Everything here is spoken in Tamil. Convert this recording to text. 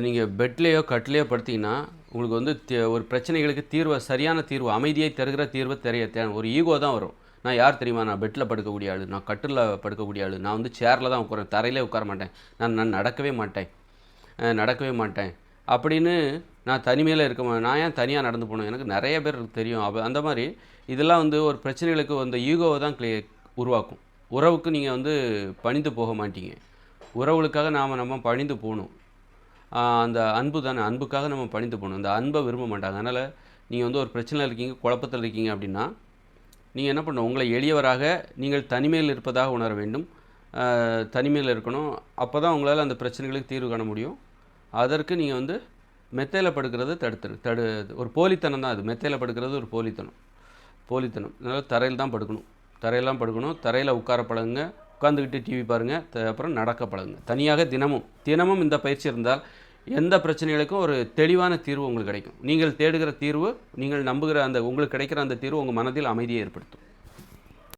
நீங்கள் பெட்லேயோ கட்டிலையோ படுத்தீங்கன்னா உங்களுக்கு வந்து தே- ஒரு பிரச்சனைகளுக்கு தீர்வை சரியான தீர்வு அமைதியை தருகிற தீர்வு தெரிய தே ஒரு ஈகோ தான் வரும். நான் யார் தெரியுமா? நான் பெட்டில் படுக்கக்கூடிய ஆள் நான் கட்டில் படுக்கக்கூடிய ஆள் நான் வந்து சேரில் தான் உட்காரேன் தரையிலே உட்கார மாட்டேன். நான் நான் நடக்கவே மாட்டேன். நடக்கவே மாட்டேன். அப்படின்னு நான் தனிமையில் இருக்க நான் ஏன் தனியாக நடந்து போகணும்? எனக்கு நிறைய பேர் தெரியும். அப்போ அந்த மாதிரி இதெல்லாம் வந்து ஒரு பிரச்சனைகளுக்கு அந்த ஈகோவை தான் கிளே உருவாக்கும். உறவுக்கு நீங்கள் வந்து பணிந்து போக மாட்டீங்க. உறவுகளுக்காக நாம் நம்ம பணிந்து போகணும். அந்த அன்பு தானே? அன்புக்காக நம்ம பணிந்து போகணும். அந்த அன்பை விரும்ப மாட்டாங்க. அதனால் நீங்கள் வந்து ஒரு பிரச்சனையில் இருக்கீங்க குழப்பத்தில் இருக்கீங்க அப்படின்னா நீங்கள் என்ன பண்ணணும்? உங்களை எளியவராக நீங்கள் தனிமையில் இருப்பதாக உணர வேண்டும். தனிமையில் இருக்கணும். அப்போ தான் உங்களால் அந்த பிரச்சனைகளுக்கு தீர்வு காண முடியும். அதற்கு நீங்கள் வந்து மெத்தையில் படுக்கிறது தடுத்துரு தடு ஒரு போலித்தனம் தான் அது. மெத்தையில் படுக்கிறது ஒரு போலித்தனம். போலித்தனம். அதனால் தரையில் தான் படுக்கணும். தரையெல்லாம் படுக்கணும். தரையில் உட்கார பழகுங்க. உட்காந்துக்கிட்டு டிவி பாருங்கள் அப்புறம் நடக்க பழகுங்க. தனியாக தினமும் தினமும் இந்த பயிற்சி இருந்தால் எந்த பிரச்சனைகளுக்கும் ஒரு தெளிவான தீர்வு உங்களுக்கு கிடைக்கும். நீங்கள் தேடுகிற தீர்வு நீங்கள் நம்புகிற அந்த உங்களுக்கு கிடைக்கிற அந்த தீர்வு உங்கள் மனதில் அமைதியை ஏற்படுத்தும்.